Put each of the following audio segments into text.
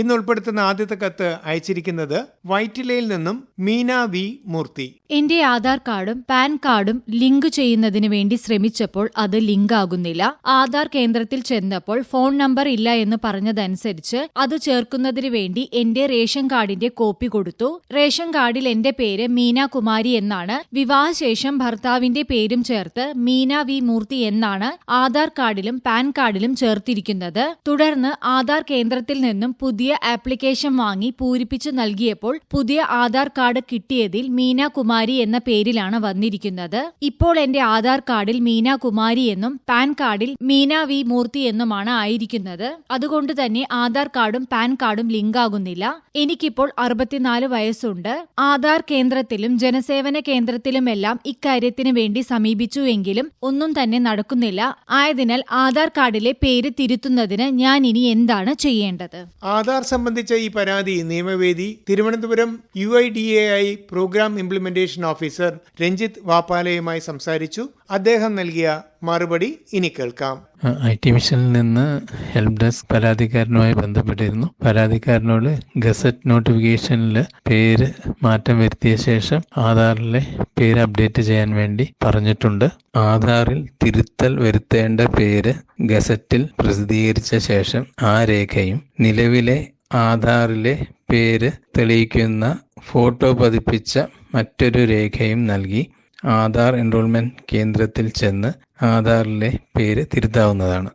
ഇന്ന് ഉൾപ്പെടുത്തുന്ന ആദ്യത്തെ കത്ത് അയച്ചിരിക്കുന്നത് വൈറ്റിലയിൽ നിന്നും മീന വി മൂർത്തി. എന്റെ ആധാർ കാർഡും പാൻ കാർഡും ലിങ്ക് ചെയ്യുന്നതിന് വേണ്ടി ശ്രമിച്ചപ്പോൾ അത് ലിങ്ക് ആകുന്നില്ല. ആധാർ കേന്ദ്രത്തിൽ ചെന്നപ്പോൾ ഫോൺ നമ്പർ ഇല്ല എന്ന് പറഞ്ഞതനുസരിച്ച് അത് ചേർക്കുന്നതിന് വേണ്ടി എന്റെ റേഷൻ കാർഡിന്റെ കോപ്പി കൊടുത്തു. റേഷൻ കാർഡിൽ എന്റെ പേര് മീന കുമാരി എന്നാണ്. വിവാഹശേഷം ഭർത്താവിന്റെ പേരും ചേർത്ത് മീന വി മൂർത്തി എന്നാണ് ആധാർ കാർഡിലും പാൻ കാർഡിലും ചേർത്തിരിക്കുന്നത്. തുടർന്ന് ആധാർ കേന്ദ്രത്തിൽ നിന്നും പുതിയ ആപ്ലിക്കേഷൻ വാങ്ങി പൂരിപ്പിച്ചു നൽകിയപ്പോൾ പുതിയ ആധാർ കാർഡ് കിട്ടിയതിൽ മീന കുമാരി എന്ന പേരിലാണ് വന്നിരിക്കുന്നത്. ഇപ്പോൾ എന്റെ ആധാർ കാർഡിൽ മീന കുമാരി എന്നും പാൻ കാർഡിൽ മീന വി മൂർത്തി എന്നുമാണ് ആയിരിക്കുന്നത്. അതുകൊണ്ട് തന്നെ ആധാർ കാർഡും പാൻ കാർഡും ലിങ്ക് ആകുന്നില്ല. എനിക്കിപ്പോൾ അറുപത്തിനാല് വയസ്സുണ്ട്. ആധാർ കേന്ദ്രത്തിലും ജനസേവന കേന്ദ്രത്തിലുമെല്ലാം ഇക്കാര്യത്തിന് വേണ്ടി സമീപിച്ചു എങ്കിലും ഒന്നും തന്നെ നടക്കുന്നില്ല. ആയതിനാൽ ആധാർ കാർഡിലെ പേര് തിരുത്തുന്നതിന് ഞാൻ ഇനി എന്താണ് ചെയ്യേണ്ടത്? ആധാർ സംബന്ധിച്ച ഈ പരാതി Niyamavedi Thiruvananthapuram U I D A I program implementation officer Ranjith വാപ്പാലയുമായി സംസാരിച്ചു. അദ്ദേഹം നൽകിയ മറുപടി ഇനി കേൾക്കാം. ഐ ടി മിഷനിൽ നിന്ന് ഹെൽപ്പ് ഡെസ്ക് പരാതിക്കാരനുമായി ബന്ധപ്പെട്ടിരുന്നു. പരാതിക്കാരനോട് ഗസറ്റ് നോട്ടിഫിക്കേഷനിൽ പേര് മാറ്റം വരുത്തിയ ശേഷം ആധാറിലെ പേര് അപ്ഡേറ്റ് ചെയ്യാൻ വേണ്ടി പറഞ്ഞിട്ടുണ്ട്. ആധാറിൽ തിരുത്തൽ വരുത്തേണ്ട പേര് ഗസറ്റിൽ പ്രസിദ്ധീകരിച്ച ശേഷം ആ രേഖയും നിലവിലെ ആധാറിലെ പേര് തെളിയിക്കുന്ന ഫോട്ടോ പതിപ്പിച്ച മറ്റൊരു രേഖയും നൽകി. ആധാർ എൻറോൾമെന്റ് കേന്ദ്രത്തിൽ ചെന്ന് ആധാറിലെ പേര് തിരുത്താവുന്നതാണ്.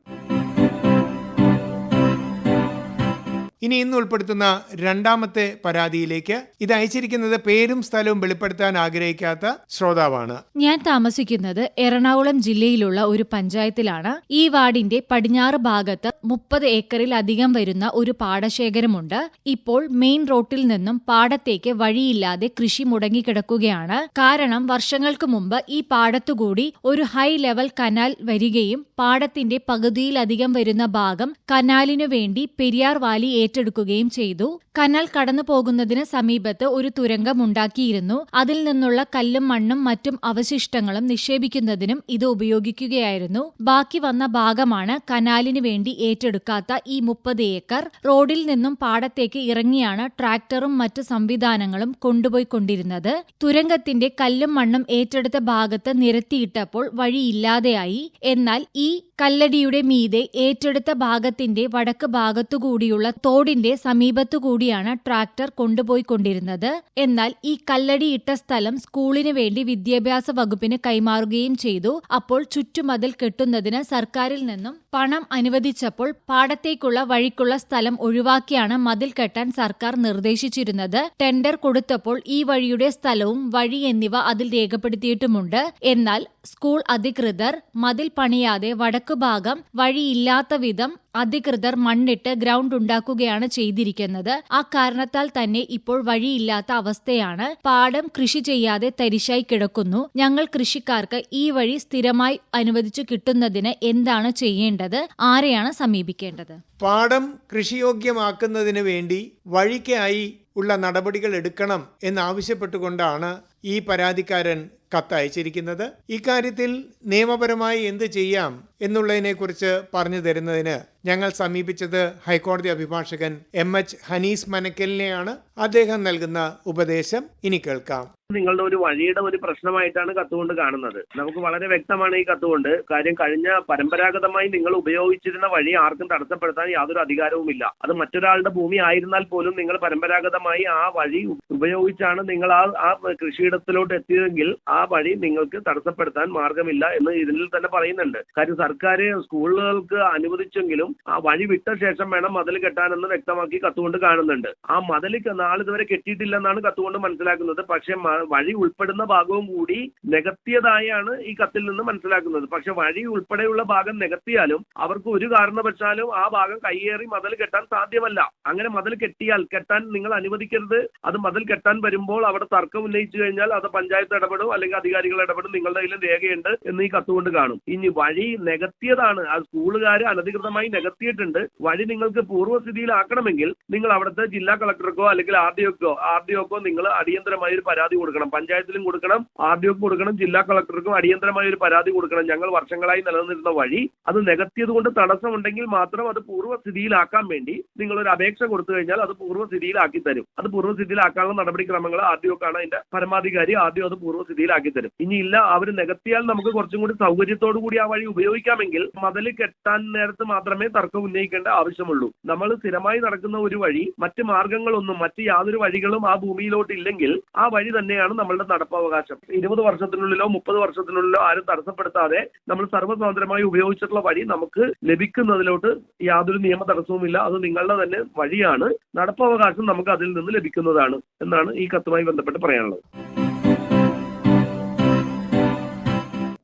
ഇനി ഇന്ന് ഉൾപ്പെടുത്തുന്ന രണ്ടാമത്തെ പരാതിയിലേക്ക് ഇത് അയച്ചിരിക്കുന്നത് പേരും സ്ഥലവും വെളിപ്പെടുത്താൻ ആഗ്രഹിക്കാത്ത ശ്രോതാവാണ്. ഞാൻ താമസിക്കുന്നത് എറണാകുളം ജില്ലയിലുള്ള ഒരു പഞ്ചായത്തിലാണ്. ഈ വാർഡിന്റെ പടിഞ്ഞാറ് ഭാഗത്ത് മുപ്പത് ഏക്കറിൽ അധികം വരുന്ന ഒരു പാടശേഖരമുണ്ട്. ഇപ്പോൾ മെയിൻ റോട്ടിൽ നിന്നും പാടത്തേക്ക് വഴിയില്ലാതെ കൃഷി മുടങ്ങിക്കിടക്കുകയാണ്. കാരണം വർഷങ്ങൾക്ക് മുമ്പ് ഈ പാടത്തുകൂടി ഒരു ഹൈ ലെവൽ കനാൽ വരികയും പാടത്തിന്റെ പകുതിയിലധികം വരുന്ന ഭാഗം കനാലിനു വേണ്ടി പെരിയാർ വാലി ഏറ്റെടുക്കുകയും ചെയ്തു. കനാൽ കടന്നു പോകുന്നതിന് സമീപത്ത് ഒരു തുരങ്കം ഉണ്ടാക്കിയിരുന്നു. അതിൽ നിന്നുള്ള കല്ലും മണ്ണും മറ്റും അവശിഷ്ടങ്ങളും നിക്ഷേപിക്കുന്നതിനും ഇത് ഉപയോഗിക്കുകയായിരുന്നു. ബാക്കി വന്ന ഭാഗമാണ് കനാലിന് വേണ്ടി ഏറ്റെടുക്കാത്ത ഈ മുപ്പത് ഏക്കർ. റോഡിൽ നിന്നും പാടത്തേക്ക് ഇറങ്ങിയാണ് ട്രാക്ടറും മറ്റ് സംവിധാനങ്ങളും കൊണ്ടുപോയിക്കൊണ്ടിരുന്നത്. തുരങ്കത്തിന്റെ കല്ലും മണ്ണും ഏറ്റെടുത്ത ഭാഗത്ത് നിരത്തിയിട്ടപ്പോൾ വഴിയില്ലാതെയായി. എന്നാൽ ഈ കല്ലടിയുടെ മീതെ ഏറ്റെടുത്ത ഭാഗത്തിന്റെ വടക്ക് ഭാഗത്തുകൂടിയുള്ള തോടിന്റെ സമീപത്തുകൂടിയാണ് ട്രാക്ടർ കൊണ്ടുപോയിക്കൊണ്ടിരുന്നത്. എന്നാൽ ഈ കല്ലടി ഇട്ട സ്ഥലം സ്കൂളിനു വേണ്ടി വിദ്യാഭ്യാസ വകുപ്പിന് കൈമാറുകയും ചെയ്തു. അപ്പോൾ ചുറ്റുമതിൽ കെട്ടുന്നതിന് സർക്കാരിൽ നിന്നും പണം അനുവദിച്ചപ്പോൾ പാടത്തേക്കുള്ള വഴിക്കുള്ള സ്ഥലം ഒഴിവാക്കിയാണ് മതിൽ കെട്ടാൻ സർക്കാർ നിർദ്ദേശിച്ചിരുന്നത്. ടെൻഡർ കൊടുത്തപ്പോൾ ഈ വഴിയുടെ സ്ഥലവും വഴി എന്നിവ അതിൽ രേഖപ്പെടുത്തിയിട്ടുമുണ്ട്. എന്നാൽ സ്കൂൾ അധികൃതർ മതിൽ പണിയാതെ വടക്കുഭാഗം വഴിയില്ലാത്ത വിധം അധികൃതർ മണ്ണിട്ട് ഗ്രൗണ്ട് ഉണ്ടാക്കുകയാണ് ചെയ്തിരിക്കുന്നത്. ആ കാരണത്താൽ തന്നെ ഇപ്പോൾ വഴിയില്ലാത്ത അവസ്ഥയാണ്. പാടം കൃഷി ചെയ്യാതെ തരിശായി കിടക്കുന്നു. ഞങ്ങൾ കൃഷിക്കാർക്ക് ഈ വഴി സ്ഥിരമായി അനുവദിച്ചു കിട്ടുന്നതിന് എന്താണ് ചെയ്യേണ്ടത്? ആരെയാണ് സമീപിക്കേണ്ടത്? പാടം കൃഷിയോഗ്യമാക്കുന്നതിന് വേണ്ടി വഴിക്കായി ഉള്ള നടപടികൾ എടുക്കണം എന്നാവശ്യപ്പെട്ടുകൊണ്ടാണ് ഈ പരാതിക്കാരൻ കത്തയച്ചിരിക്കുന്നത്. ഇക്കാര്യത്തിൽ നിയമപരമായി എന്ത് ചെയ്യാം? എന്നുള്ളതിനെക്കുറിച്ച് പറഞ്ഞു തരുന്നതിന് ഞങ്ങൾ സമീപിച്ചത് ഹൈക്കോടതി അഭിഭാഷകൻ എം എച്ച് ഹനീസ് മനക്കലിനെയാണ് അദ്ദേഹം നൽകുന്ന ഉപദേശം. ഇനി കേൾക്കാം. നിങ്ങളുടെ ഒരു വഴിയുടെ ഒരു പ്രശ്നമായിട്ടാണ് കത്തുകൊണ്ട് കാണുന്നത്. നമുക്ക് വളരെ വ്യക്തമാണ് ഈ കത്തുകൊണ്ട്. കാര്യം കഴിഞ്ഞ പരമ്പരാഗതമായി നിങ്ങൾ ഉപയോഗിച്ചിരുന്ന വഴി ആർക്കും തടസ്സപ്പെടുത്താൻ യാതൊരു അധികാരവുമില്ല. അത് മറ്റൊരാളുടെ ഭൂമി ആയിരുന്നാൽ പോലും നിങ്ങൾ പരമ്പരാഗതമായി ആ വഴി ഉപയോഗിച്ചാണ് നിങ്ങൾ ആ ആ കൃഷിയിടത്തിലോട്ട് എത്തിയതെങ്കിൽ ആ വഴി നിങ്ങൾക്ക് തടസ്സപ്പെടുത്താൻ മാർഗമില്ല എന്ന് ഇതിൽ തന്നെ പറയുന്നുണ്ട്. കാര്യം സർക്കാർ സ്കൂളുകൾക്ക് അനുവദിച്ചെങ്കിലും ആ വഴി വിട്ട ശേഷം വേണം മതിൽ കെട്ടാനെന്ന് വ്യക്തമാക്കി കത്തുകൊണ്ട് കാണുന്നുണ്ട്. ആ മതിൽ നാളിതുവരെ കെട്ടിയിട്ടില്ലെന്നാണ് കത്തുകൊണ്ട് മനസ്സിലാക്കുന്നത്. പക്ഷേ വഴി ഉൾപ്പെടുന്ന ഭാഗവും കൂടി നികത്തിയതായാണ് ഈ കത്തിൽ നിന്ന് മനസ്സിലാക്കുന്നത്. പക്ഷെ വഴി ഉൾപ്പെടെയുള്ള ഭാഗം നികത്തിയാലും അവർക്ക് ഒരു കാരണവശാലും ആ ഭാഗം കയ്യേറി മതിൽ കെട്ടാൻ സാധ്യമല്ല. അങ്ങനെ മതിൽ കെട്ടിയാൽ കെട്ടാൻ നിങ്ങൾ അനുവദിക്കരുത്. അത് മതിൽ കെട്ടാൻ വരുമ്പോൾ അവിടെ തർക്കം ഉന്നയിച്ചു കഴിഞ്ഞാൽ അത് പഞ്ചായത്ത് ഇടപെടും അല്ലെങ്കിൽ അധികാരികൾ ഇടപെടും. നിങ്ങളുടെ കയ്യിൽ രേഖയുണ്ട് എന്ന് ഈ കത്തുകൊണ്ട് കാണും. ഇനി വഴി നികത്തിയതാണ്. ആ സ്കൂളുകാർ അനധികൃതമായി നികത്തിയിട്ടുണ്ട്. വഴി നിങ്ങൾക്ക് പൂർവസ്ഥിതിയിലാക്കണമെങ്കിൽ നിങ്ങൾ അവിടുത്തെ ജില്ലാ കളക്ടർക്കോ അല്ലെങ്കിൽ ആർ ഡി ഒക്കോ ആർ ഡി ഒക്കോ നിങ്ങൾ അടിയന്തരമായി ഒരു പരാതി കൊടുക്കണം. പഞ്ചായത്തിലും കൊടുക്കണം ആർ ഡി ഒക്ക് കൊടുക്കണം ജില്ലാ കളക്ടർക്കും അടിയന്തരമായി ഒരു പരാതി കൊടുക്കണം. ഞങ്ങൾ വർഷങ്ങളായി നിലനിന്നിരുന്ന വഴി അത് നികത്തിയത് കൊണ്ട് തടസ്സമുണ്ടെങ്കിൽ മാത്രം അത് പൂർവസ്ഥിതിയിലാക്കാൻ വേണ്ടി നിങ്ങൾ ഒരു അപേക്ഷ കൊടുത്തു കഴിഞ്ഞാൽ അത് പൂർവസ്ഥിതിയിലാക്കി തരും. അത് പൂർവസ്ഥിതിയിലാക്കാനുള്ള നടപടിക്രമങ്ങൾ ആർ ഡി ഒക്കാണ് അതിന്റെ പരമാധികാരി. ആദ്യം അത് പൂർവസ്ഥിതിയിലാക്കി തരും. ഇനിയില്ല അവർ നികത്തിയാൽ നമുക്ക് കുറച്ചും കൂടി സൗകര്യത്തോടു കൂടി ആ വഴി ഉപയോഗിക്കാമെങ്കിൽ മതിൽ കെട്ടാൻ നേരത്ത് മാത്രമേ തർക്കം ഉന്നയിക്കേണ്ട ആവശ്യമുള്ളൂ. നമ്മൾ സ്ഥിരമായി നടക്കുന്ന ഒരു വഴി മറ്റ് മാർഗങ്ങളൊന്നും മറ്റ് യാതൊരു വഴികളും ആ ഭൂമിയിലോട്ട് ഇല്ലെങ്കിൽ ആ വഴി തന്നെയാണ് നമ്മളുടെ നടപ്പവകാശം. ഇരുപത് വർഷത്തിനുള്ളിലോ മുപ്പത് വർഷത്തിനുള്ളിലോ ആരും തടസ്സപ്പെടുത്താതെ നമ്മൾ സർവസ്വാതന്ത്ര്യമായി ഉപയോഗിച്ചിട്ടുള്ള വഴി നമുക്ക് ലഭിക്കുന്നതിലോട്ട് യാതൊരു നിയമ തടസ്സവുമില്ല. അത് നിങ്ങളുടെ തന്നെ വഴിയാണ്. നടപ്പവകാശം നമുക്ക് അതിൽ നിന്ന് ലഭിക്കുന്നതാണ് എന്നാണ് ഈ കത്തുമായി ബന്ധപ്പെട്ട് പറയാനുള്ളത്.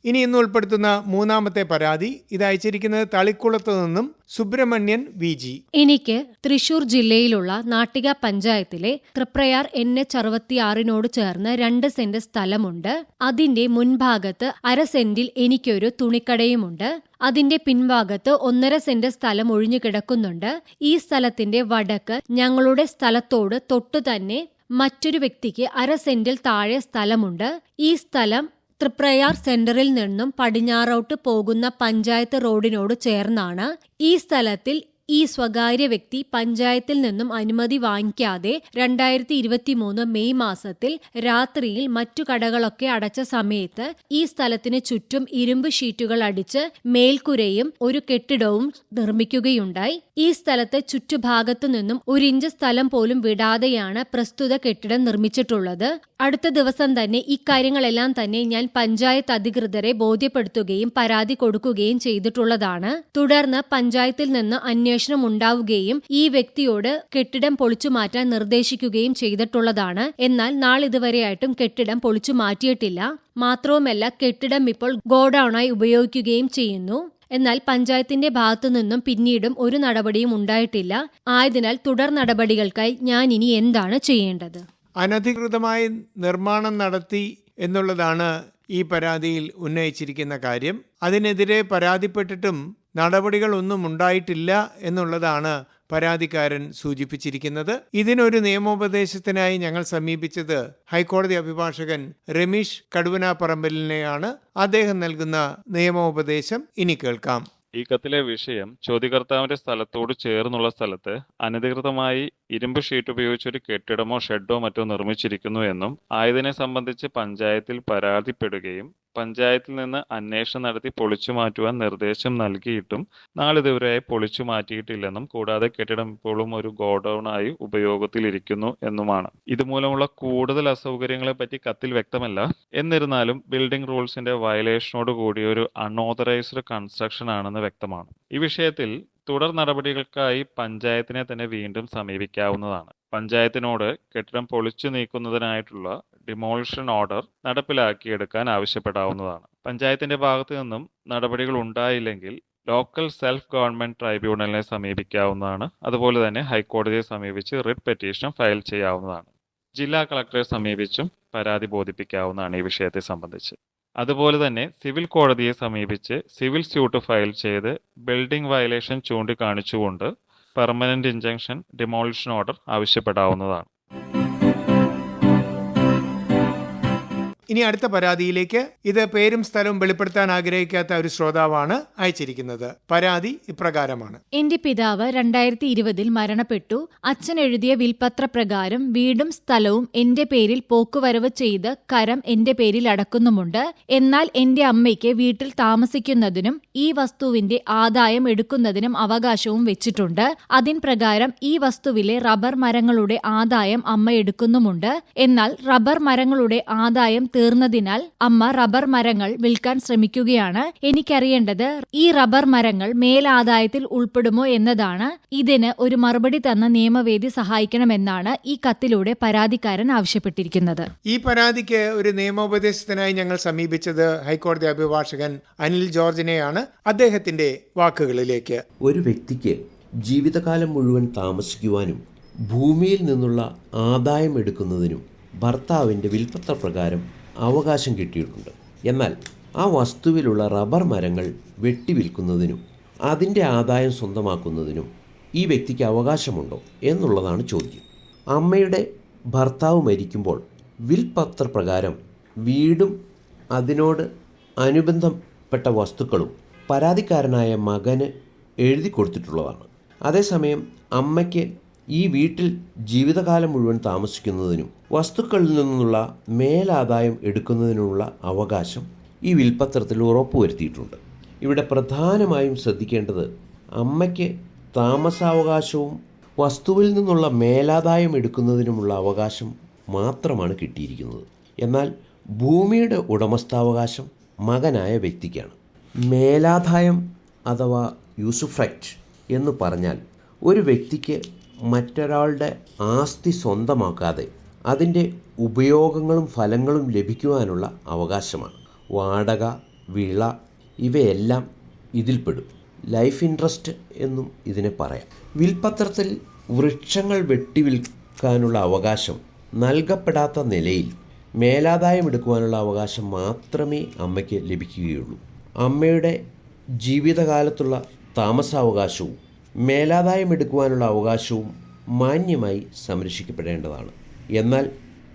ഇനി ഇന്ന് ഉൾപ്പെടുത്തുന്ന മൂന്നാമത്തെ പരാതി ഇത് അയച്ചിരിക്കുന്നത് തളിക്കുളത്ത് നിന്നും സുബ്രഹ്മണ്യൻ വി ജി. എനിക്ക് തൃശൂർ ജില്ലയിലുള്ള നാട്ടിക പഞ്ചായത്തിലെ തൃപ്രയാർ എൻ എച്ച് അറുപത്തിയാറിനോട് ചേർന്ന് രണ്ട് സെന്റ് സ്ഥലമുണ്ട്. അതിന്റെ മുൻഭാഗത്ത് അര സെന്റിൽ എനിക്കൊരു തുണിക്കടയുമുണ്ട്. അതിന്റെ പിൻഭാഗത്ത് ഒന്നര സെന്റ് സ്ഥലം ഒഴിഞ്ഞു കിടക്കുന്നുണ്ട്. ഈ സ്ഥലത്തിന്റെ വടക്ക് ഞങ്ങളുടെ സ്ഥലത്തോട് തൊട്ടു തന്നെ മറ്റൊരു വ്യക്തിക്ക് അര സെന്റിൽ താഴെ സ്ഥലമുണ്ട്. ഈ സ്ഥലം തൃപ്രയാർ സെന്ററിൽ നിന്നും പടിഞ്ഞാറോട്ട് പോകുന്ന പഞ്ചായത്ത് റോഡിനോട് ചേർന്നാണ് ഈ സ്ഥലത്തിൽ ഈ സ്വകാര്യ വ്യക്തി പഞ്ചായത്തിൽ നിന്നും അനുമതി വാങ്ങിക്കാതെ രണ്ടായിരത്തി ഇരുപത്തിമൂന്ന് മെയ് മാസത്തിൽ രാത്രിയിൽ മറ്റു കടകളൊക്കെ അടച്ച സമയത്ത് ഈ സ്ഥലത്തിന് ചുറ്റും ഇരുമ്പ് ഷീറ്റുകൾ അടിച്ച് മേൽക്കുരയും ഒരു കെട്ടിടവും നിർമ്മിക്കുകയുണ്ടായി. ഈ സ്ഥലത്ത് ചുറ്റുഭാഗത്തു നിന്നും ഒരു ഇഞ്ച് സ്ഥലം പോലും വിടാതെയാണ് പ്രസ്തുത കെട്ടിടം നിർമ്മിച്ചിട്ടുള്ളത്. അടുത്ത ദിവസം തന്നെ ഇക്കാര്യങ്ങളെല്ലാം തന്നെ ഞാൻ പഞ്ചായത്ത് അധികൃതരെ ബോധ്യപ്പെടുത്തുകയും പരാതി കൊടുക്കുകയും ചെയ്തിട്ടുള്ളതാണ്. തുടർന്ന് പഞ്ചായത്തിൽ നിന്ന് അന്വേഷണം ഉണ്ടാവുകയും ഈ വ്യക്തിയോട് കെട്ടിടം പൊളിച്ചു മാറ്റാൻ നിർദ്ദേശിക്കുകയും ചെയ്തിട്ടുള്ളതാണ്. എന്നാൽ നാളിതുവരെയായിട്ടും കെട്ടിടം പൊളിച്ചു മാറ്റിയിട്ടില്ല. മാത്രവുമല്ല കെട്ടിടം ഇപ്പോൾ ഗോഡൌണായി ഉപയോഗിക്കുകയും ചെയ്യുന്നു. എന്നാൽ പഞ്ചായത്തിന്റെ ഭാഗത്തു നിന്നും പിന്നീടും ഒരു നടപടിയും ഉണ്ടായിട്ടില്ല. ആയതിനാൽ തുടർ നടപടികൾക്കായി ഞാൻ ഇനി എന്താണ് ചെയ്യേണ്ടത്? അനധികൃതമായി നിർമ്മാണം നടത്തി എന്നുള്ളതാണ് ഈ പരാതിയിൽ ഉന്നയിച്ചിരിക്കുന്ന കാര്യം. അതിനെതിരെ പരാതിപ്പെട്ടിട്ടും നടപടികളൊന്നും ഉണ്ടായിട്ടില്ല എന്നുള്ളതാണ് പരാതിക്കാരൻ സൂചിപ്പിച്ചിരിക്കുന്നത്. ഇതിനൊരു നിയമോപദേശത്തിനായി ഞങ്ങൾ സമീപിച്ചത് ഹൈക്കോടതി അഭിഭാഷകൻ രമീഷ് കടുവനാപ്പറമ്പലിനെയാണ്. അദ്ദേഹം നൽകുന്ന നിയമോപദേശം ഇനി കേൾക്കാം. ഈ കത്തിലെ വിഷയം ചോദ്യകർത്താവിന്റെ സ്ഥലത്തോട് ചേർന്നുള്ള സ്ഥലത്ത് അനധികൃതമായി ഇരുമ്പ് ഷീറ്റ് ഉപയോഗിച്ച് ഒരു കെട്ടിടമോ ഷെഡോ മറ്റോ നിർമ്മിച്ചിരിക്കുന്നു എന്നും ആയതിനെ സംബന്ധിച്ച് പഞ്ചായത്തിൽ പരാതിപ്പെടുകയും പഞ്ചായത്തിൽ നിന്ന് അന്വേഷണം നടത്തി പൊളിച്ചു മാറ്റുവാൻ നിർദ്ദേശം നൽകിയിട്ടും നാളിതുവരെയായി പൊളിച്ചു മാറ്റിയിട്ടില്ലെന്നും കൂടാതെ കെട്ടിടം ഇപ്പോഴും ഒരു ഗോഡൌണായി ഉപയോഗത്തിലിരിക്കുന്നു എന്നുമാണ്. ഇതുമൂലമുള്ള കൂടുതൽ അസൗകര്യങ്ങളെ പറ്റി കത്തിൽ വ്യക്തമല്ല. എന്നിരുന്നാലും ബിൽഡിംഗ് റൂൾസിന്റെ വയലേഷനോട് കൂടി ഒരു അൺഓതറൈസ്ഡ് കൺസ്ട്രക്ഷൻ ആണെന്ന് വ്യക്തമാണ്. ഈ വിഷയത്തിൽ തുടർ നടപടികൾക്കായി പഞ്ചായത്തിനെ തന്നെ വീണ്ടും സമീപിക്കാവുന്നതാണ്. പഞ്ചായത്തിനോട് കെട്ടിടം പൊളിച്ചു നീക്കുന്നതിനായിട്ടുള്ള ഡിമോളിഷൻ ഓർഡർ നടപ്പിലാക്കിയെടുക്കാൻ ആവശ്യപ്പെടാവുന്നതാണ്. പഞ്ചായത്തിന്റെ ഭാഗത്തു നിന്നും നടപടികൾ ഉണ്ടായില്ലെങ്കിൽ ലോക്കൽ സെൽഫ് ഗവൺമെന്റ് ട്രൈബ്യൂണലിനെ സമീപിക്കാവുന്നതാണ്. അതുപോലെ തന്നെ ഹൈക്കോടതിയെ സമീപിച്ച് റിട്ട് പെറ്റീഷൻ ഫയൽ ചെയ്യാവുന്നതാണ്. ജില്ലാ കളക്ടറെ സമീപിച്ചും പരാതി ബോധിപ്പിക്കാവുന്നതാണ് ഈ വിഷയത്തെ സംബന്ധിച്ച്. അതുപോലെ തന്നെ സിവിൽ കോടതിയെ സമീപിച്ച് സിവിൽ സ്യൂട്ട് ഫയൽ ചെയ്ത് ബിൽഡിംഗ് വയലേഷൻ ചൂണ്ടിക്കാണിച്ചുകൊണ്ട് പെർമനന്റ് ഇഞ്ചക്ഷൻ ഡിമോളിഷൻ ഓർഡർ ആവശ്യപ്പെടാവുന്നതാണ്. ഇനി അടുത്ത പരാതിയിലേക്ക് ഇത് പേരും സ്ഥലവും വെളിപ്പെടുത്താൻ ആഗ്രഹിക്കാത്ത ഒരു ശ്രോതാവാണ് അയച്ചിരിക്കുന്നത്. പരാതി ഇപ്രകാരമാണ്. എന്റെ പിതാവ് രണ്ടായിരത്തി ഇരുപതിൽ മരണപ്പെട്ടു. അച്ഛൻ എഴുതിയ വിൽപത്ര പ്രകാരം വീടും സ്ഥലവും എന്റെ പേരിൽ പോക്കുവരവ് ചെയ്ത് കരം എന്റെ പേരിൽ അടക്കുന്നുമുണ്ട്. എന്നാൽ എന്റെ അമ്മയ്ക്ക് വീട്ടിൽ താമസിക്കുന്നതിനും ഈ വസ്തുവിന്റെ ആദായം എടുക്കുന്നതിനും അവകാശവും വെച്ചിട്ടുണ്ട്. അതിൻ പ്രകാരം ഈ വസ്തുവിലെ റബ്ബർ മരങ്ങളുടെ ആദായം അമ്മ എടുക്കുന്നുമുണ്ട്. എന്നാൽ റബ്ബർ മരങ്ങളുടെ ആദായം തീർന്നതിനാൽ അമ്മ റബ്ബർ മരങ്ങൾ വിൽക്കാൻ ശ്രമിക്കുകയാണ്. എനിക്കറിയേണ്ടത് ഈ റബ്ബർ മരങ്ങൾ മേലാദായത്തിൽ ഉൾപ്പെടുമോ എന്നതാണ്. ഇതിന് ഒരു മറുപടി തന്ന നിയമവേദി സഹായിക്കണമെന്നാണ് ഈ കത്തിലൂടെ പരാതിക്കാരൻ ആവശ്യപ്പെട്ടിരിക്കുന്നത്. ഈ പരാതിക്ക് ഒരു നിയമോപദേശത്തിനായി ഞങ്ങൾ സമീപിച്ചത് ഹൈക്കോടതി അഭിഭാഷകൻ അനിൽ ജോർജിനെയാണ് അദ്ദേഹത്തിന്റെ വാക്കുകളിലേക്ക്. ഒരു വ്യക്തിക്ക് ജീവിതകാലം മുഴുവൻ താമസിക്കുവാനും ഭൂമിയിൽ നിന്നുള്ള ആദായം എടുക്കുന്നതിനും ഭർത്താവിന്റെ വിൽപ്പത്ര പ്രകാരം അവകാശം കിട്ടിയിട്ടുണ്ട്. എന്നാൽ ആ വസ്തുവിലുള്ള റബ്ബർ മരങ്ങൾ വെട്ടിവിൽക്കുന്നതിനും അതിന്റെ ആദായം സ്വന്തമാക്കുന്നതിനും ഈ വ്യക്തിക്ക് അവകാശമുണ്ടോ എന്നുള്ളതാണ് ചോദ്യം. അമ്മയുടെ ഭർത്താവ് മരിക്കുമ്പോൾ വിൽപത്ര പ്രകാരം വീടും അതിനോട് അനുബന്ധപ്പെട്ട വസ്തുക്കളും പരാതിക്കാരനായ മകന് എഴുതി കൊടുത്തിട്ടുള്ളതാണ്. അതേസമയം അമ്മയ്ക്ക് ഈ വീട്ടിൽ ജീവിതകാലം മുഴുവൻ താമസിക്കുന്നതിനും വസ്തുക്കളിൽ നിന്നുള്ള മേലാദായം എടുക്കുന്നതിനുള്ള അവകാശം ഈ വിൽപ്പത്രത്തിൽ ഉറപ്പുവരുത്തിയിട്ടുണ്ട്. ഇവിടെ പ്രധാനമായും ശ്രദ്ധിക്കേണ്ടത് അമ്മയ്ക്ക് താമസാവകാശവും വസ്തുവിൽ നിന്നുള്ള മേലാദായം എടുക്കുന്നതിനുമുള്ള അവകാശം മാത്രമാണ് കിട്ടിയിരിക്കുന്നത്. എന്നാൽ ഭൂമിയുടെ ഉടമസ്ഥാവകാശം മകനായ വ്യക്തിക്കാണ്. മേലാദായം അഥവാ യൂസുഫ്രൈറ്റ് എന്ന് പറഞ്ഞാൽ ഒരു വ്യക്തിക്ക് മറ്റൊരാളുടെ ആസ്തി സ്വന്തമാക്കാതെ അതിന്റെ ഉപയോഗങ്ങളും ഫലങ്ങളും ലഭിക്കുവാനുള്ള അവകാശമാണ്. വാടക വിള ഇവയെല്ലാം ഇതിൽപ്പെടും. ലൈഫ് ഇൻട്രസ്റ്റ് എന്നും ഇതിനെ പറയാം. വിൽപത്രത്തിൽ വൃക്ഷങ്ങൾ വെട്ടി വിൽക്കാനുള്ള അവകാശം നൽകപ്പെടാത്ത നിലയിൽ മേലാദായം എടുക്കുവാനുള്ള അവകാശം മാത്രമേ അമ്മയ്ക്ക് ലഭിക്കുകയുള്ളൂ. അമ്മയുടെ ജീവിതകാലത്തുള്ള താമസാവകാശവും മേലാദായം എടുക്കുവാനുള്ള അവകാശവും മാന്യമായി സംരക്ഷിക്കപ്പെടേണ്ടതാണ്. എന്നാൽ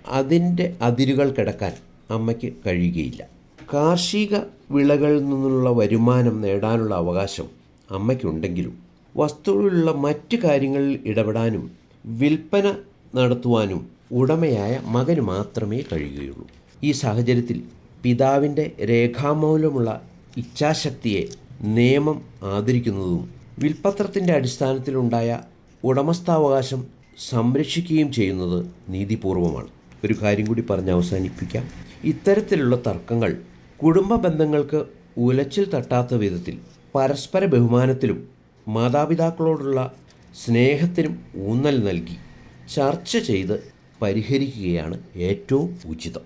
അതിന്റെ അതിരുകൾ കിടക്കാൻ അമ്മയ്ക്ക് കഴിയുകയില്ല. കാർഷിക വിളകളിൽ നിന്നുള്ള വരുമാനം നേടാനുള്ള അവകാശം അമ്മയ്ക്കുണ്ടെങ്കിലും വസ്തുവിലുള്ള മറ്റു കാര്യങ്ങളിൽ ഇടപെടാനും വിൽപ്പന നടത്തുവാനും ഉടമയായ മകന് മാത്രമേ കഴിയുകയുള്ളൂ. ഈ സാഹചര്യത്തിൽ പിതാവിന്റെ രേഖാമൂലമുള്ള ഇച്ഛാശക്തിയെ നിയമം ആദരിക്കുന്നതും വിൽപത്രത്തിന്റെ അടിസ്ഥാനത്തിലുണ്ടായ ഉടമസ്ഥാവകാശം സംരക്ഷിക്കുകയും ചെയ്യുന്നത് നീതിപൂർവമാണ്. ഒരു കാര്യം കൂടി പറഞ്ഞ് അവസാനിപ്പിക്കാം. ഇത്തരത്തിലുള്ള തർക്കങ്ങൾ കുടുംബ ബന്ധങ്ങൾക്ക് ഉലച്ചിൽ തട്ടാത്ത വിധത്തിൽ പരസ്പര ബഹുമാനത്തിലും മാതാപിതാക്കളോടുള്ള സ്നേഹത്തിനും ഊന്നൽ നൽകി ചർച്ച ചെയ്ത് പരിഹരിക്കുകയാണ് ഏറ്റവും ഉചിതം.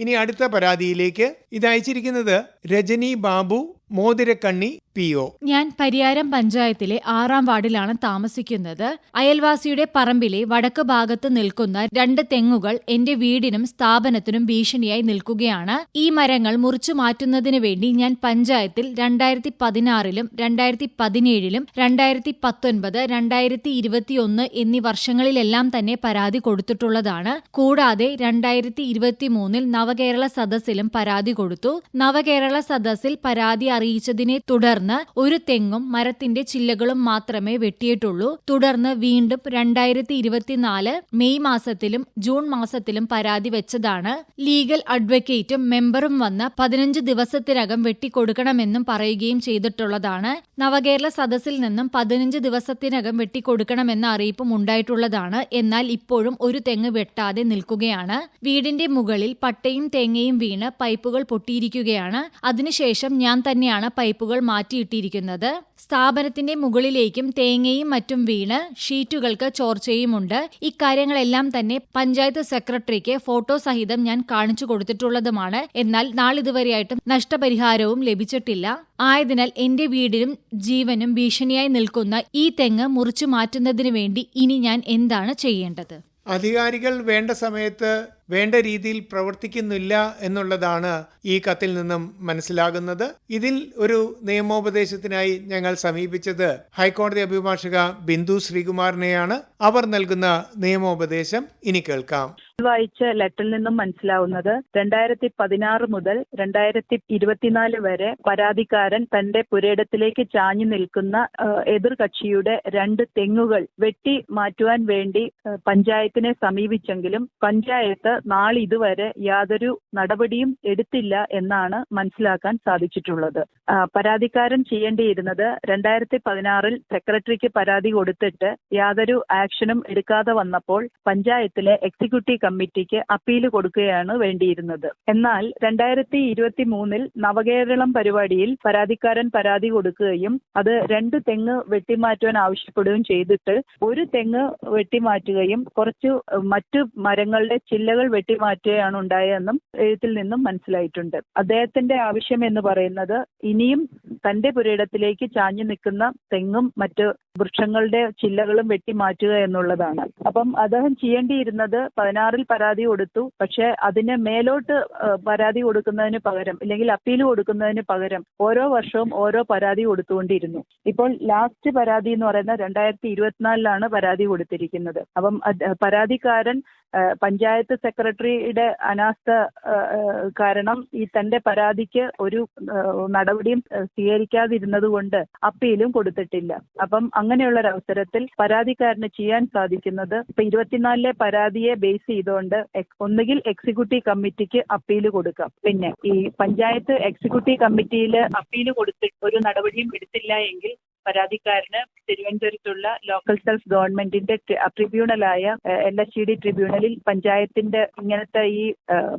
ഇനി അടുത്ത പരാതിയിലേക്ക് ഇത് അയച്ചിരിക്കുന്നത് രജനി ബാബു മോതിരക്കണ്ണി പി ഒ ഞാൻ പരിയാരം പഞ്ചായത്തിലെ ആറാം വാർഡിലാണ് താമസിക്കുന്നത്. അയൽവാസിയുടെ പറമ്പിലെ വടക്ക് ഭാഗത്ത് നിൽക്കുന്ന രണ്ട് തെങ്ങുകൾ എന്റെ വീടിനും സ്ഥാപനത്തിനും ഭീഷണിയായി നിൽക്കുകയാണ്. ഈ മരങ്ങൾ മുറിച്ചു മാറ്റുന്നതിന് വേണ്ടി ഞാൻ പഞ്ചായത്തിൽ രണ്ടായിരത്തി പതിനാറിലും രണ്ടായിരത്തി പതിനേഴിലും രണ്ടായിരത്തി പത്തൊൻപത് രണ്ടായിരത്തി ഇരുപത്തിയൊന്ന് എന്നീ വർഷങ്ങളിലെല്ലാം തന്നെ പരാതി കൊടുത്തിട്ടുള്ളതാണ്. കൂടാതെ രണ്ടായിരത്തി ഇരുപത്തിമൂന്നിൽ നവകേരള സദസ്സിലും പരാതി കൊടുത്തു. നവകേരള സദസ്സിൽ പരാതി അറിയിച്ചതിനെ തുടർന്ന് ഒരു തെങ്ങും മരത്തിന്റെ ചില്ലകളും മാത്രമേ വെട്ടിയിട്ടുള്ളൂ. തുടർന്ന് വീണ്ടും രണ്ടായിരത്തി ഇരുപത്തിനാല് മെയ് മാസത്തിലും ജൂൺ മാസത്തിലും പരാതി വെച്ചതാണ്. ലീഗൽ അഡ്വക്കേറ്റും മെമ്പറും വന്ന് പതിനഞ്ച് ദിവസത്തിനകം വെട്ടിക്കൊടുക്കണമെന്നും പറയുകയും ചെയ്തിട്ടുള്ളതാണ്. നവകേരള സദസ്സിൽ നിന്നും പതിനഞ്ച് ദിവസത്തിനകം വെട്ടിക്കൊടുക്കണമെന്ന അറിയിപ്പും ഉണ്ടായിട്ടുള്ളതാണ്. എന്നാൽ ഇപ്പോഴും ഒരു തെങ്ങ് വെട്ടാതെ നിൽക്കുകയാണ്. വീടിന്റെ മുകളിൽ പട്ടയും തേങ്ങയും വീണ് പൈപ്പുകൾ പൊട്ടിയിരിക്കുകയാണ്. അതിനുശേഷം ഞാൻ തന്നെയാണ് പൈപ്പുകൾ മാറ്റിയിട്ടിരിക്കുന്നത്. സ്ഥാപനത്തിന്റെ മുകളിലേക്കും തേങ്ങയും മറ്റും വീണ് ഷീറ്റുകൾക്ക് ചോർച്ചയുമുണ്ട്. ഇക്കാര്യങ്ങളെല്ലാം തന്നെ പഞ്ചായത്ത് സെക്രട്ടറിക്ക് ഫോട്ടോ സഹിതം ഞാൻ കാണിച്ചു കൊടുത്തിട്ടുള്ളതുമാണ്. എന്നാൽ നാളിതുവരെയായിട്ടും നഷ്ടപരിഹാരവും ലഭിച്ചിട്ടില്ല. ആയതിനാൽ എന്റെ വീടിനും ജീവനും ഭീഷണിയായി നിൽക്കുന്ന ഈ തെങ്ങ് മുറിച്ചു മാറ്റുന്നതിന് വേണ്ടി ഇനി ഞാൻ എന്താണ് ചെയ്യേണ്ടത്? അധികാരികൾ വേണ്ട സമയത്ത് വേണ്ട രീതിയിൽ പ്രവർത്തിക്കുന്നില്ല എന്നുള്ളതാണ് ഈ കത്തിൽ നിന്നും മനസ്സിലാകുന്നത്. ഇതിൽ ഒരു നിയമോപദേശത്തിനായി ഞങ്ങൾ സമീപിച്ചത് ഹൈക്കോടതി അഭിഭാഷക ബിന്ദു ശ്രീകുമാറിനെയാണ്. അവർ നൽകുന്ന നിയമോപദേശം ഇനി കേൾക്കാം. വായിച്ച ലെറ്ററിൽ നിന്നും മനസ്സിലാവുന്നത് രണ്ടായിരത്തി പതിനാറ് മുതൽ രണ്ടായിരത്തി ഇരുപത്തിനാല് വരെ പരാതിക്കാരൻ തന്റെ പുരയിടത്തിലേക്ക് ചാഞ്ഞു നിൽക്കുന്ന എതിർ എതിർകക്ഷിയുടെ രണ്ട് തെങ്ങുകൾ വെട്ടി മാറ്റുവാൻ വേണ്ടി പഞ്ചായത്തിനെ സമീപിച്ചെങ്കിലും പഞ്ചായത്ത് നാളിതുവരെ യാതൊരു നടപടിയും എടുത്തില്ല എന്നാണ് മനസ്സിലാക്കാൻ സാധിച്ചിട്ടുള്ളത്. പരാതിക്കാരൻ ചെയ്യേണ്ടിയിരുന്നത് രണ്ടായിരത്തി പതിനാറിൽ സെക്രട്ടറിക്ക് പരാതി കൊടുത്തിട്ട് യാതൊരു ആക്ഷനും എടുക്കാതെ വന്നപ്പോൾ പഞ്ചായത്തിലെ എക്സിക്യൂട്ടീവ് കമ്മിറ്റിക്ക് അപ്പീൽ കൊടുക്കുകയാണ് വേണ്ടിയിരുന്നത്. എന്നാൽ രണ്ടായിരത്തി ഇരുപത്തി മൂന്നിൽ നവകേരളം പരിപാടിയിൽ പരാതിക്കാരൻ പരാതി കൊടുക്കുകയും അത് രണ്ട് തെങ്ങ് വെട്ടിമാറ്റുവാൻ ആവശ്യപ്പെടുകയും ചെയ്തിട്ട് ഒരു തെങ്ങ് വെട്ടിമാറ്റുകയും കുറച്ച് മറ്റു മരങ്ങളുടെ ചില്ലകൾ വെട്ടിമാറ്റുകയാണ് ഉണ്ടായതെന്നും എഴുത്തിൽ നിന്നും മനസ്സിലായിട്ടുണ്ട്. അദ്ദേഹത്തിന്റെ ആവശ്യം എന്ന് പറയുന്നത് ഇനിയും തന്റെ പുരയിടത്തിലേക്ക് ചാഞ്ഞു നിൽക്കുന്ന തെങ്ങും മറ്റ് വൃക്ഷങ്ങളുടെ ചില്ലകളും വെട്ടി മാറ്റുക എന്നുള്ളതാണ്. അപ്പം അദ്ദേഹം ചെയ്യേണ്ടിയിരുന്നത് പതിനാറിൽ പരാതി കൊടുത്തു. പക്ഷെ അതിന് മേലോട്ട് പരാതി കൊടുക്കുന്നതിന് പകരം ഇല്ലെങ്കിൽ അപ്പീൽ കൊടുക്കുന്നതിന് പകരം ഓരോ വർഷവും ഓരോ പരാതി കൊടുത്തുകൊണ്ടിരുന്നു. ഇപ്പോൾ ലാസ്റ്റ് പരാതി എന്ന് പറയുന്ന രണ്ടായിരത്തി ഇരുപത്തിനാലിലാണ് പരാതി കൊടുത്തിരിക്കുന്നത്. അപ്പം പരാതിക്കാരൻ പഞ്ചായത്ത് സെക്രട്ടറിയുടെ അനാസ്ഥ കാരണം ഈ തന്റെ പരാതിക്ക് ഒരു നടപടിയും സ്വീകരിക്കാതിരുന്നത് കൊണ്ട് അപ്പീലും കൊടുത്തിട്ടില്ല. അപ്പം അങ്ങനെയുള്ള ഒരു അവസരത്തിൽ പരാതിക്കാരന് ചെയ്യാൻ സാധിക്കുന്നത് ഇപ്പൊ ഇരുപത്തിനാലിലെ പരാതിയെ ബേസ് ചെയ്തുകൊണ്ട് ഒന്നുകിൽ എക്സിക്യൂട്ടീവ് കമ്മിറ്റിക്ക് അപ്പീൽ കൊടുക്കാം. പിന്നെ ഈ പഞ്ചായത്ത് എക്സിക്യൂട്ടീവ് കമ്മിറ്റിയിൽ അപ്പീൽ കൊടുത്തിട്ട് ഒരു നടപടിയും എടുത്തില്ല എങ്കിൽ പരാതിക്കാരന് തിരുവനന്തപുരത്തുള്ള ലോക്കൽ സെൽഫ് ഗവൺമെന്റിന്റെ ട്രിബ്യൂണലായ എൽ ഇ ഡി ട്രിബ്യൂണലിൽ പഞ്ചായത്തിന്റെ ഇങ്ങനത്തെ ഈ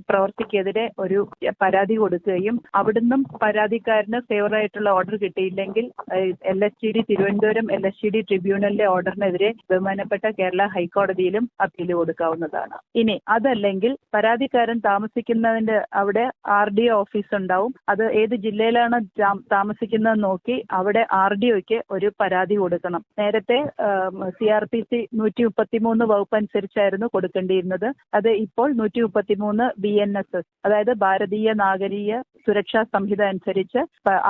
പ്രവർത്തിക്കെതിരെ ഒരു പരാതി കൊടുക്കുകയും അവിടുന്നും പരാതിക്കാരന് ഫേവറായിട്ടുള്ള ഓർഡർ കിട്ടിയില്ലെങ്കിൽ L E D Thiruvananthapuram L E D ട്രിബ്യൂണലിന്റെ ഓർഡറിനെതിരെ ബഹുമാനപ്പെട്ട കേരള ഹൈക്കോടതിയിലും അപ്പീൽ കൊടുക്കാവുന്നതാണ്. ഇനി അതല്ലെങ്കിൽ പരാതിക്കാരൻ താമസിക്കുന്നതിന്റെ അവിടെ ആർ ഡി ഓഫീസ് ഉണ്ടാവും. അത് ഏത് ജില്ലയിലാണ് താമസിക്കുന്നത് നോക്കി അവിടെ ആർ ഡി ഒക്ക് ഒരു പരാതി കൊടുക്കണം. നേരത്തെ സി ആർ പി സി നൂറ്റി മുപ്പത്തിമൂന്ന് വകുപ്പ് അനുസരിച്ചായിരുന്നു കൊടുക്കേണ്ടിയിരുന്നത്. അത് ഇപ്പോൾ നൂറ്റി മുപ്പത്തിമൂന്ന് ബി എൻ എസ് എസ് അതായത് ഭാരതീയ നാഗരീയ സുരക്ഷാ സംഹിത അനുസരിച്ച്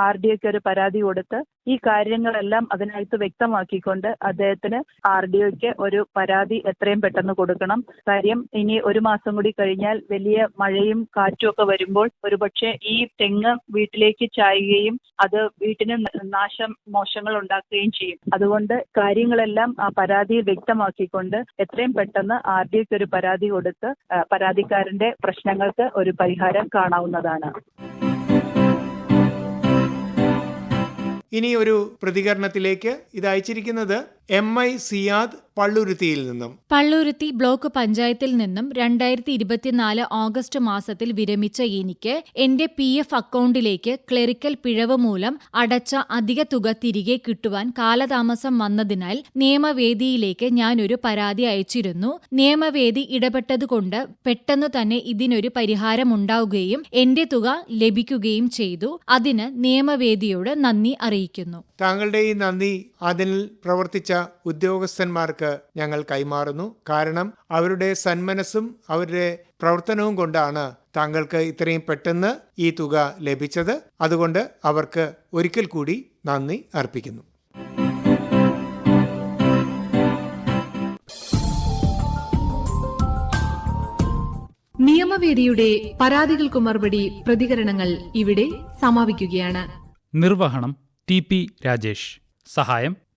ആർ ഡി എക്ക് ഒരു പരാതി കൊടുത്ത് ഈ കാര്യങ്ങളെല്ലാം അതിനകത്ത് വ്യക്തമാക്കിക്കൊണ്ട് അദ്ദേഹത്തിന് ആർ ഡി ഒക്ക് ഒരു പരാതി എത്രയും പെട്ടെന്ന് കൊടുക്കണം. കാര്യം ഇനി ഒരു മാസം കൂടി കഴിഞ്ഞാൽ വലിയ മഴയും കാറ്റും ഒക്കെ വരുമ്പോൾ ഒരുപക്ഷെ ഈ തെങ്ങ് വീട്ടിലേക്ക് ചായുകയും അത് വീട്ടിന് നാശം മോശങ്ങൾ ഉണ്ടാക്കുകയും ചെയ്യും. അതുകൊണ്ട് കാര്യങ്ങളെല്ലാം ആ പരാതിയിൽ വ്യക്തമാക്കിക്കൊണ്ട് എത്രയും പെട്ടെന്ന് ആർ ഡി ഒക്ക് ഒരു പരാതി കൊടുത്ത് പരാതിക്കാരന്റെ പ്രശ്നങ്ങൾക്ക് ഒരു പരിഹാരം കാണാവുന്നതാണ്. ഇനി ഒരു പ്രതികരണത്തിലേക്ക് ഇത് അയച്ചിരിക്കുന്നത് എം ഐ സിയാദ് പള്ളുരുത്തിയിൽ നിന്നും. പള്ളുരുത്തി ബ്ലോക്ക് പഞ്ചായത്തിൽ നിന്നും രണ്ടായിരത്തി ഇരുപത്തിനാല് ഓഗസ്റ്റ് മാസത്തിൽ വിരമിച്ച എനിക്ക് എന്റെ പി എഫ് അക്കൗണ്ടിലേക്ക് ക്ലറിക്കൽ പിഴവ് മൂലം അടച്ച അധിക തുക തിരികെ കിട്ടുവാൻ കാലതാമസം വന്നതിനാൽ നിയമവേദിയിലേക്ക് ഞാൻ ഒരു പരാതി അയച്ചിരുന്നു. നിയമവേദി ഇടപെട്ടതുകൊണ്ട് പെട്ടെന്ന് തന്നെ ഇതിനൊരു പരിഹാരമുണ്ടാവുകയും എന്റെ തുക ലഭിക്കുകയും ചെയ്തു. അതിന് നിയമവേദിയോട് നന്ദി അറിയിക്കുന്നു. താങ്കളുടെ ഈ നന്ദി അതിൽ പ്രവർത്തിച്ച ഉദ്യോഗസ്ഥന്മാർക്ക് ഞങ്ങൾ കൈമാറുന്നു. കാരണം അവരുടെ സന്മനസ്സും അവരുടെ പ്രവർത്തനവും കൊണ്ടാണ് താങ്കൾക്ക് ഇത്രയും പെട്ടെന്ന് ഈ തുക ലഭിച്ചത്. അതുകൊണ്ട് അവർക്ക് ഒരിക്കൽ കൂടി നന്ദി അർപ്പിക്കുന്നു. നിയമവേദിയുടെ പരാതികൾക്ക് മറുപടി പ്രതികരണങ്ങൾ ഇവിടെ സമാപിക്കുകയാണ്. നിർവഹണം ടി പി രാജേഷ്. സഹായം